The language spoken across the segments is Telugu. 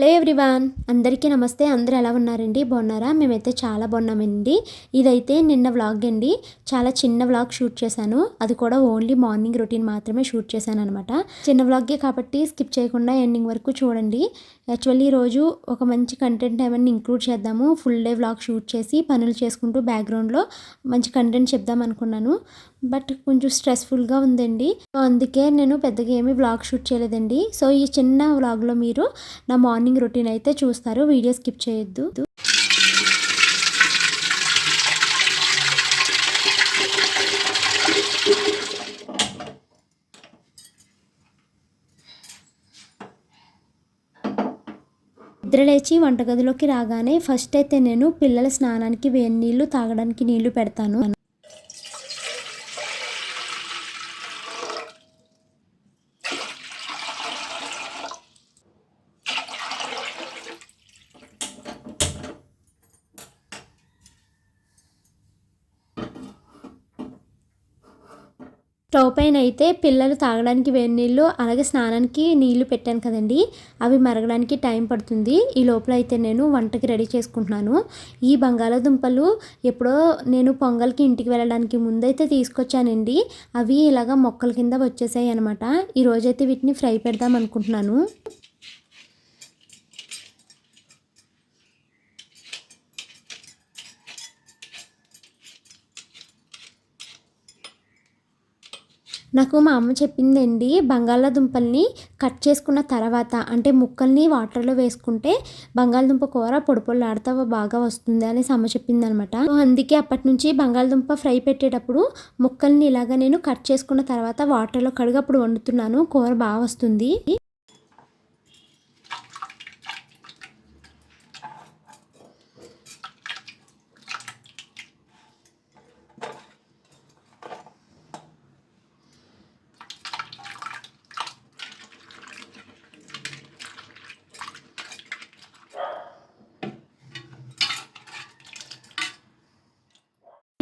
హలో ఎవ్రీవాన్ అందరికీ నమస్తే. అందరూ ఎలా ఉన్నారండి? బాగున్నారా? మేమైతే చాలా బాగున్నామండి. ఇదైతే నిన్న వ్లాగ్ అండి. చాలా చిన్న వ్లాగ్ షూట్ చేశాను. అది కూడా ఓన్లీ మార్నింగ్ రొటీన్ మాత్రమే షూట్ చేశాను అనమాట చిన్న వ్లాగే కాబట్టి స్కిప్ చేయకుండా ఎండింగ్ వరకు చూడండి. యాక్చువల్లీ ఈరోజు ఒక మంచి కంటెంట్ ఏమైనా ఇంక్లూడ్ చేద్దాము. ఫుల్ డే వ్లాగ్ షూట్ చేసి పనులు చేసుకుంటూ బ్యాక్గ్రౌండ్లో మంచి కంటెంట్ చెప్దాం అనుకున్నాను. బట్ కొంచెం స్ట్రెస్ఫుల్గా ఉందండి. సో అందుకే నేను పెద్దగా ఏమీ వ్లాగ్ షూట్ చేయలేదండి. సో ఈ చిన్న వ్లాగ్లో మీరు నా మార్నింగ్ రొటీన్ అయితే చూస్తారు. వీడియో స్కిప్ చేయొద్దు. నిద్రలేచి వంటగదిలోకి రాగానే ఫస్ట్ అయితే నేను పిల్లల స్నానానికి వేడి నీళ్ళు తాగడానికి నీళ్ళు పెడతాను. స్టవ్ పైన అయితే పిల్లలు తాగడానికి వేడి నీళ్ళు అలాగే స్నానానికి నీళ్ళు పెట్టాను కదండి. అవి మరగడానికి టైం పడుతుంది. ఈ లోపల అయితే నేను వంటకి రెడీ చేసుకుంటున్నాను. ఈ బంగాళాదుంపలు ఎప్పుడో నేను పొంగల్కి ఇంటికి వెళ్ళడానికి ముందైతే తీసుకొచ్చానండి. అవి ఇలాగ మొక్కల కింద వచ్చేసాయి అనమాట ఈరోజైతే వీటిని ఫ్రై పెడదాం అనుకుంటున్నాను. నాకు మా అమ్మ చెప్పిందండి బంగాళాదుంపల్ని కట్ చేసుకున్న తర్వాత అంటే ముక్కల్ని వాటర్లో వేసుకుంటే బంగాళదుంప కూర పొడి పొడిలాడుతా బాగా వస్తుంది అనేసి అమ్మ చెప్పింది అనమాట అందుకే అప్పటి నుంచి బంగాళదుంప ఫ్రై పెట్టేటప్పుడు ముక్కల్ని ఇలాగ నేను కట్ చేసుకున్న తర్వాత వాటర్లో కడిగి అప్పుడు వండుతున్నాను కూర బాగా వస్తుంది.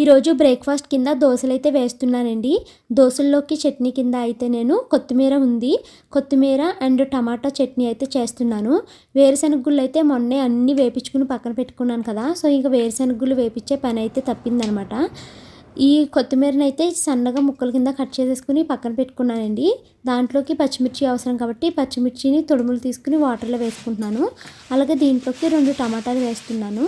ఈరోజు బ్రేక్ఫాస్ట్ కింద దోశలు అయితే వేస్తున్నానండి. దోశల్లోకి చట్నీ కింద అయితే నేను కొత్తిమీర ఉంది. కొత్తిమీర అండ్ టమాటా చట్నీ అయితే చేస్తున్నాను. వేరుశనగుళ్ళు అయితే మొన్నే అన్నీ వేపించుకుని పక్కన పెట్టుకున్నాను కదా సో ఇంకా వేరుశనగుళ్ళు వేపించే పని అయితే తప్పిందనమాట. ఈ కొత్తిమీరని అయితే సన్నగా ముక్కల కింద కట్ చేసేసుకుని పక్కన పెట్టుకున్నానండి. దాంట్లోకి పచ్చిమిర్చి అవసరం కాబట్టి పచ్చిమిర్చిని తొడుములు తీసుకుని వాటర్లో వేసుకుంటున్నాను. అలాగే దీంట్లోకి రెండు టమాటాలు వేస్తున్నాను.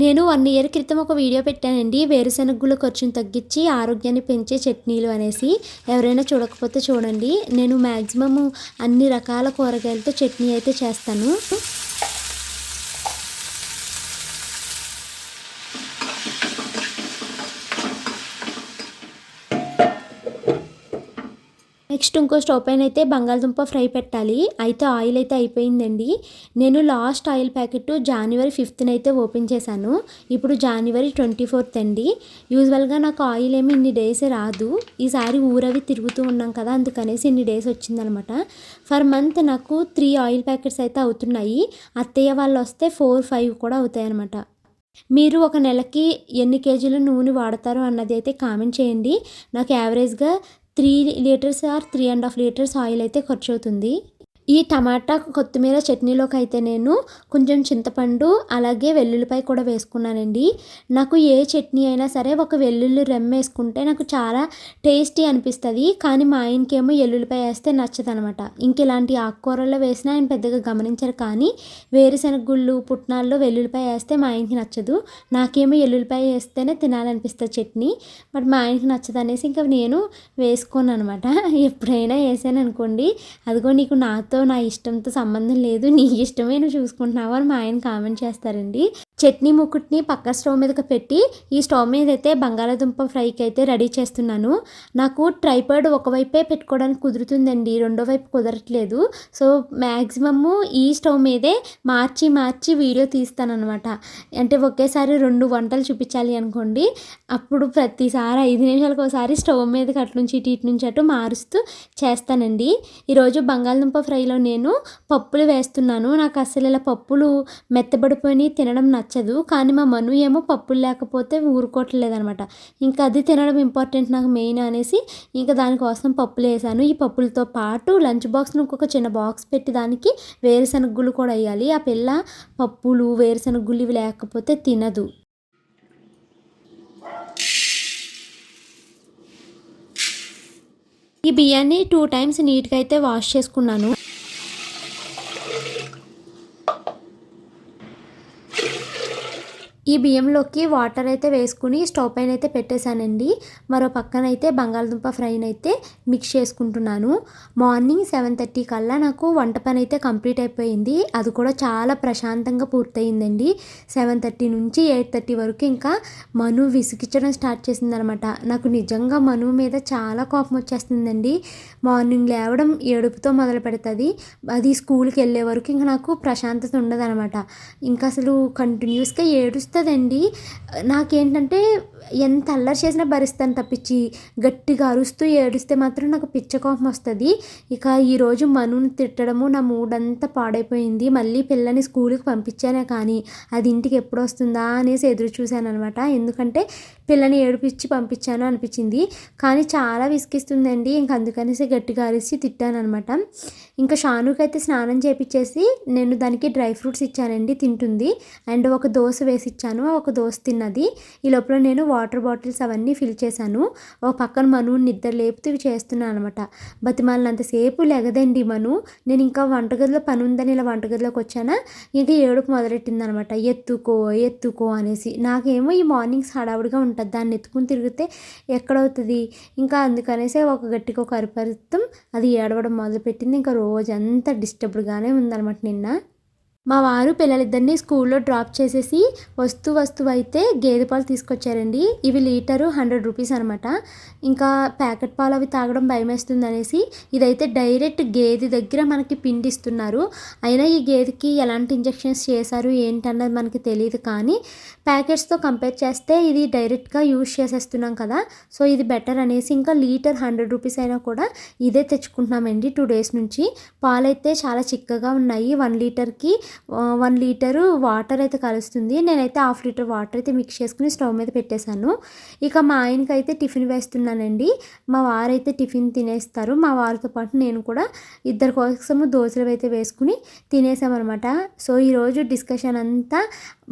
నేను వన్ ఇయర్ క్రితం ఒక వీడియో పెట్టానండి. వేరుశనగుల ఖర్చును తగ్గించి ఆరోగ్యాన్ని పెంచే చట్నీలు అనేసి. ఎవరైనా చూడకపోతే చూడండి. నేను మ్యాక్సిమం అన్ని రకాల కూరగాయలతో చట్నీ అయితే చేస్తాను. నెక్స్ట్ ఇంకో స్టవ్ పైన అయితే బంగాళదుంప ఫ్రై పెట్టాలి. అయితే ఆయిల్ అయితే అయిపోయిందండి. నేను లాస్ట్ ఆయిల్ ప్యాకెట్ జనవరి ఫిఫ్త్న అయితే ఓపెన్ చేశాను. ఇప్పుడు జనవరి ట్వంటీ ఫోర్త్ అండి. యూజువల్గా నాకు ఆయిల్ ఏమి ఇన్ని డేస్ రాదు. ఈసారి ఊరవి తిరుగుతూ ఉన్నాం కదా అందుకనేసి ఇన్ని డేస్ వచ్చిందనమాట. ఫర్ మంత్ నాకు త్రీ ఆయిల్ ప్యాకెట్స్ అయితే అవుతున్నాయి. అత్తయ్య వాళ్ళు వస్తే ఫోర్ ఫైవ్ కూడా అవుతాయి అనమాట మీరు ఒక నెలకి ఎన్ని కేజీల నూనె వాడతారు అన్నది అయితే కామెంట్ చేయండి. నాకు యావరేజ్గా three litres or three and half litres oil అయితే ఖర్చు అవుతుంది ఈ టమాటా కొత్తిమీర చట్నీలోకి అయితే నేను కొంచెం చింతపండు అలాగే వెల్లుల్లిపాయ కూడా వేసుకున్నానండి. నాకు ఏ చట్నీ అయినా సరే ఒక వెల్లుల్లి రెమ్మ వేసుకుంటే నాకు చాలా టేస్టీ అనిపిస్తుంది. కానీ మా ఆయనకేమో ఎల్లుల్లిపాయ వేస్తే నచ్చదనమాట. ఇంక ఇలాంటి ఆకుకూరల్లో వేసినా ఆయన పెద్దగా గమనించరు. కానీ వేరుశనగ గుళ్ళు పుట్నాల్లో వెల్లుల్లిపాయ వేస్తే మా ఆయనకి నచ్చదు. నాకేమో ఎల్లుల్లిపాయ వేస్తేనే తినాలనిపిస్తుంది చట్నీ. బట్ మా ఆయనకి నచ్చదు అనేసి ఇంకా నేను వేసుకోను అనమాట ఎప్పుడైనా వేసాను అనుకోండి. అదిగో నీకు నాతో నాతో నా ఇష్టంతో సంబంధం లేదు నీ ఇష్టమే నువ్వు చూసుకుంటున్నావు అని మా ఆయన కామెంట్ చేస్తారండి. చట్నీ ముకుట్ని పక్క స్టవ్ మీదకి పెట్టి ఈ స్టవ్ మీద అయితే బంగాళాదుంప ఫ్రైకి అయితే రెడీ చేస్తున్నాను. నాకు ట్రైపాడ్ ఒకవైపే పెట్టుకోవడానికి కుదురుతుందండి. రెండో వైపు కుదరట్లేదు. సో మ్యాక్సిమము ఈ స్టవ్ మీదే మార్చి మార్చి వీడియో తీస్తానమాట అంటే ఒకేసారి రెండు వంటలు చూపించాలి అనుకోండి. అప్పుడు ప్రతిసారి ఐదు నిమిషాలకు ఒకసారి స్టవ్ మీదకి అటు నుంచి ఇటు ఇటు నుంచి అటు మారుస్తూ చేస్తానండి. ఈరోజు బంగాళదుంప ఫ్రైలో నేను పప్పులు వేస్తున్నాను. నాకు అసలు ఇలా పప్పులు మెత్తబడిపోయి తినడం నచ్చదు. కానీ మా మను ఏమో పప్పులు లేకపోతే ఊరుకోవట్లేదనమాట. ఇంకా అది తినడం ఇంపార్టెంట్ నాకు మెయిన్ అనేసి ఇంకా దానికోసం పప్పులు వేసాను. ఈ పప్పులతో పాటు లంచ్ బాక్స్ను ఇంకొక చిన్న బాక్స్ పెట్టి దానికి వేరుశనగ కూడా వేయాలి. ఆ పిల్ల పప్పులు వేరుశనగ ఇవి లేకపోతే తినదు. ఈ బియ్యాన్ని టూ టైమ్స్ నీట్గా అయితే వాష్ చేసుకున్నాను. ఈ బియ్యంలోకి వాటర్ అయితే వేసుకుని స్టవ్ పైన అయితే పెట్టేశానండి. మరో పక్కన అయితే బంగాళదుంప ఫ్రైని అయితే మిక్స్ చేసుకుంటున్నాను. మార్నింగ్ సెవెన్ థర్టీ కల్లా నాకు వంట పని అయితే కంప్లీట్ అయిపోయింది. అది కూడా చాలా ప్రశాంతంగా పూర్తయిందండి. సెవెన్ థర్టీ నుంచి ఎయిట్ థర్టీ వరకు ఇంకా మను విసిగించడం స్టార్ట్ చేసిందనమాట. నాకు నిజంగా మను మీద చాలా కోపం వచ్చేస్తుందండి. మార్నింగ్ లేవడం ఏడుపుతో మొదలు పెడుతుంది. అది స్కూల్కి వెళ్ళే వరకు ఇంకా నాకు ప్రశాంతత ఉండదు అనమాట ఇంకా అసలు కంటిన్యూస్గా ఏడుస్తుందండి నాకేంటంటే ఎంత అల్లరి చేసినా భరిస్తాను తప్పించి గట్టిగా అరుస్తూ ఏడుస్తే మాత్రం నాకు పిచ్చ కోపం వస్తుంది. ఇక ఈరోజు మనుని తిట్టడము నా మూడ్ అంతా పాడైపోయింది. మళ్ళీ పిల్లని స్కూల్కి పంపించానే కానీ అది ఇంటికి ఎప్పుడు వస్తుందా అనేసి ఎదురు చూశాను అనమాట ఎందుకంటే పిల్లని ఏడిపించి పంపించాను అనిపించింది. కానీ చాలా విసిగిస్తుందండి. ఇంక అందుకనేసి గట్టిగా అరిసి తిట్టాను అనమాట ఇంకా అయితే స్నానం చేపించేసి నేను దానికి డ్రై ఫ్రూట్స్ ఇచ్చానండి తింటుంది. అండ్ ఒక దోశ వేసి ఇచ్చాను ఒక దోశ తిన్నది. ఈ లోపల నేను వాటర్ బాటిల్స్ అవన్నీ ఫిల్ చేశాను. ఒక పక్కన మను నిద్ర లేపుతూ ఇవి చేస్తున్నాను అనమాట బతిమాలినంతసేపు లెగదండి మను. నేను ఇంకా వంటగదిలో పని ఉందని ఇలా వంటగదిలోకి వచ్చానా? ఇంకా ఏడుపు మొదలెట్టింది అనమాట ఎత్తుకో ఎత్తుకో అనేసి. నాకేమో ఈ మార్నింగ్స్ హడావుడిగా ఉంటుంది. దాన్ని ఎత్తుకుని తిరిగితే ఎక్కడవుతుంది? ఇంకా అందుకనేసి ఒక గట్టిగా ఒక అరిపరితం అది ఏడవడం మొదలుపెట్టింది. ఇంకా రోజంతా డిస్టర్బ్డ్గానే ఉందన్నమాట నిన్న. మా వారు పిల్లలిద్దరిని స్కూల్లో డ్రాప్ చేసేసి వస్తూ వస్తువు అయితే గేదె పాలు తీసుకొచ్చారండి. ఇవి లీటరు హండ్రెడ్ రూపీస్ అనమాట ఇంకా ప్యాకెట్ పాలు అవి తాగడం భయమేస్తుంది అనేసి ఇదైతే డైరెక్ట్ గేదె దగ్గర మనకి పిండి ఇస్తున్నారు అయినా ఈ గేదెకి ఎలాంటి ఇంజెక్షన్స్ చేశారు ఏంటన్నది మనకి తెలియదు కానీ ప్యాకెట్స్తో కంపేర్ చేస్తే ఇది డైరెక్ట్గా యూజ్ చేసేస్తున్నాం కదా. సో ఇది బెటర్ అనేసి ఇంకా లీటర్ హండ్రెడ్ రూపీస్ అయినా కూడా ఇదే తెచ్చుకుంటున్నామండి టూ డేస్ నుంచి. పాలైతే చాలా చిక్కగా ఉన్నాయి. వన్ లీటర్కి వన్ లీటరు వాటర్ అయితే కలుస్తుంది. నేనైతే హాఫ్ లీటర్ వాటర్ అయితే మిక్స్ చేసుకుని స్టవ్ మీద పెట్టేశాను. ఇక మా ఆయనకి అయితే టిఫిన్ వేస్తున్నానండి. మా వారైతే టిఫిన్ తినేస్తారు. మా వారితో పాటు నేను కూడా ఇద్దరి కోసము దోశలు అయితే వేసుకుని తినేసామన్నమాట సో ఈరోజు డిస్కషన్ అంతా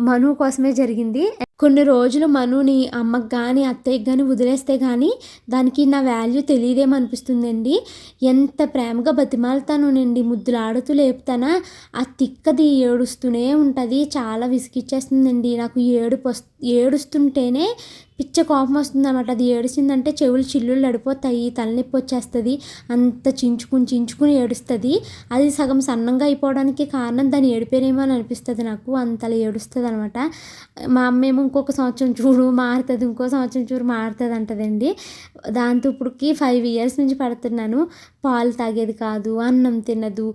మను కోసమే జరిగింది. కొన్ని రోజులు మనుని అమ్మకి కానీ అత్తయ్యకి కానీ వదిలేస్తే కానీ దానికి నా వాల్యూ తెలియదేమనిపిస్తుందండి. ఎంత ప్రేమగా బతిమాలుతానునండి. ముద్దులాడుతూ లేపుతానా ఆ తిక్కది ఏడుస్తూనే ఉంటుంది. చాలా విసిగిచ్చేస్తుందండి నాకు ఏడుపు ఏడుస్తుంటేనే పిచ్చ కోపం వస్తుందన్నమాట. అది ఏడిసిందంటే చెవులు చిల్లులు అడిపోతాయి తలనొప్పి వచ్చేస్తుంది అంత చించుకుని చించుకుని ఏడుస్తుంది. అది సగం సన్నంగా అయిపోవడానికి కారణం దాన్ని ఏడిపోయినేమో అని అనిపిస్తుంది నాకు అంతలా ఏడుస్తుంది అనమాట మా అమ్మ ఏమో ఇంకొక సంవత్సరం చూడు మారుతుంది ఇంకో సంవత్సరం చూడు మారుతుంది అంటదండి. దాంతో ఇప్పుడుకి ఫైవ్ ఇయర్స్ నుంచి పడుతున్నాను. పాలు తాగేది కాదు అన్నం తినదు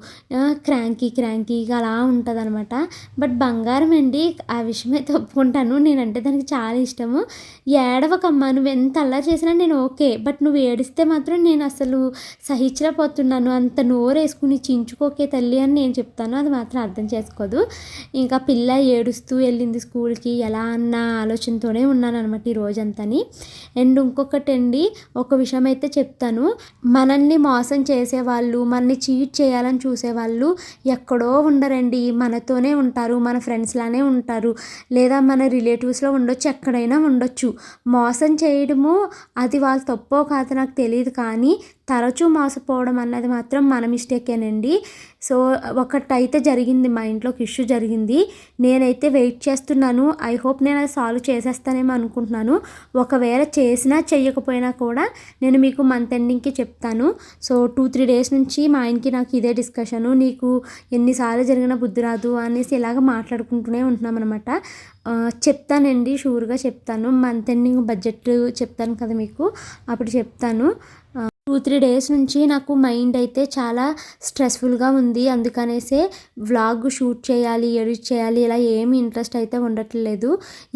క్రాంకీ క్రాంకీగా అలా ఉంటుంది అనమాట బట్ బంగారం అండి ఆ విషయమే తప్పుకుంటాను. నేను అంటే దానికి చాలా ఇష్టము. ఏడవకమ్మా నువ్వు ఎంత అలా చేసినా నేను ఓకే. బట్ నువ్వు ఏడిస్తే మాత్రం నేను అసలు సహించలేకపోతున్నాను. అంత నోరు వేసుకుని చించుకోకే తల్లి అని నేను చెప్తాను. అది మాత్రం అర్థం చేసుకోదు. ఇంకా పిల్ల ఏడుస్తూ వెళ్ళింది స్కూల్కి. ఎలా అన్న ఆలోచనతోనే ఉన్నాను అనమాట ఈ రోజంతని. అండ్ ఇంకొకటి అండి ఒక విషయం అయితే చెప్తాను. మనల్ని మోసం చేసేవాళ్ళు మనల్ని చీట్ చేయాలని చూసేవాళ్ళు ఎక్కడో ఉండరండి. మనతోనే ఉంటారు మన ఫ్రెండ్స్ లానే ఉంటారు. లేదా మన రిలేటివ్స్ రిలేటివ్స్లో ఉండొచ్చు ఎక్కడైనా ఉండొచ్చు. మోసం చేయడము అది వాళ్ళ తప్పో కాదో నాకు తెలియదు కానీ తరచూ మోసపోవడం అన్నది మాత్రం మన మిస్టేకేనండి. సో ఒకటైతే జరిగింది మా ఇంట్లోకి ఇష్యూ జరిగింది. నేనైతే వెయిట్ చేస్తున్నాను. ఐ హోప్ నేను అది సాల్వ్ చేసేస్తానేమో అనుకుంటున్నాను. ఒకవేళ చేసినా చెయ్యకపోయినా కూడా నేను మీకు మంత్ ఎండింగ్కి చెప్తాను. సో టూ త్రీ డేస్ నుంచి మా ఆయనకి నాకు ఇదే డిస్కషను. నీకు ఎన్నిసార్లు జరిగిన బుద్ధి రాదు అనేసి ఇలాగ మాట్లాడుకుంటూనే ఉంటున్నాం అనమాట చెప్తానండి షూర్గా చెప్తాను. మంత్ ఎండింగ్ బడ్జెట్ చెప్తాను కదా మీకు అప్పుడు చెప్తాను. టూ త్రీ డేస్ నుంచి నాకు మైండ్ అయితే చాలా స్ట్రెస్ఫుల్గా ఉంది. అందుకనేసే వ్లాగ్ షూట్ చేయాలి ఎడిట్ చేయాలి ఇలా ఏమి ఇంట్రెస్ట్ అయితే ఉండట్లేదు.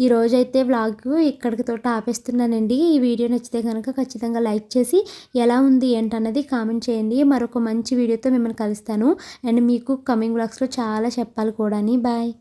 ఈరోజు అయితే వ్లాగ్ ఇక్కడికి తోట ఆపేస్తున్నానండి. ఈ వీడియో నచ్చితే కనుక ఖచ్చితంగా లైక్ చేసి ఎలా ఉంది ఏంటన్నది కామెంట్ చేయండి. మరొక మంచి వీడియోతో మిమ్మల్ని కలుస్తాను. అండ్ మీకు కమింగ్ వ్లాగ్స్లో చాలా చెప్పాలి కూడా బాయ్